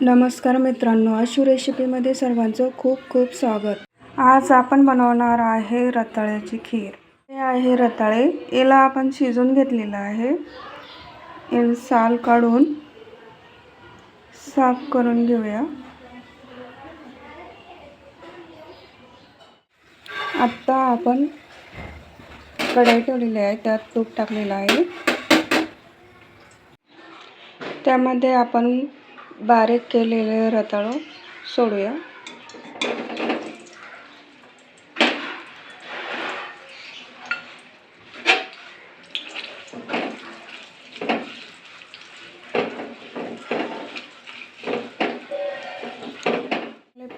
नमस्कार मित्रांनो अशू रेसिपीमध्ये सर्वांचं खूप खूप स्वागत. आज आपण बनवणार आहे रताळ्याची खीर. हे आहे रताळे. याला आपण शिजून घेतलेलं आहे. साल काढून साफ करून घेऊया. आत्ता आपण कढाई ठेवलेली आहे त्यात तूप टाकलेलं आहे. त्यामध्ये आपण बारीक केलेले रताळू सोडूया.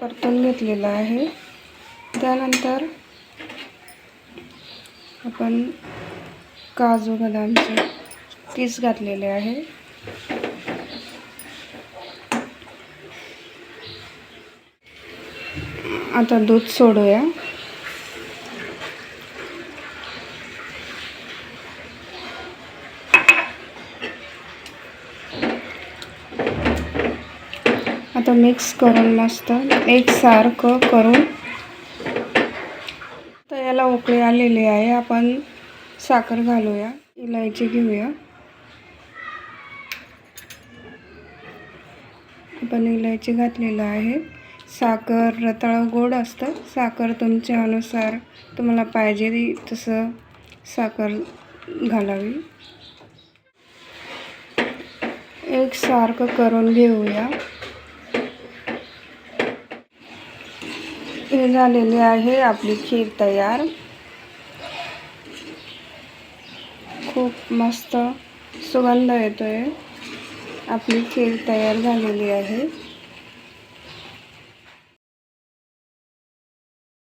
परतून घेतलेलं आहे. त्यानंतर आपण काजू बदामचे पीस घातलेले आहे. आता दूध सोडूया. आता मिक्स करून मस्त एकसारखं करून तर याला उकळी आलेली आहे. आपण साखर घालूया इलायची घेऊया. आपण इलायची घातलेलं आहे. साखर रताळं गोड असतं. साखर तुमच्या अनुसार तुम्हाला पाहिजे तसं साखर घालावी. एक सारखं करून घेऊया. हे झालेली आहे आपली खीर तयार. खूप मस्त सुगंध येतोय. आपली खीर तयार झालेली आहे.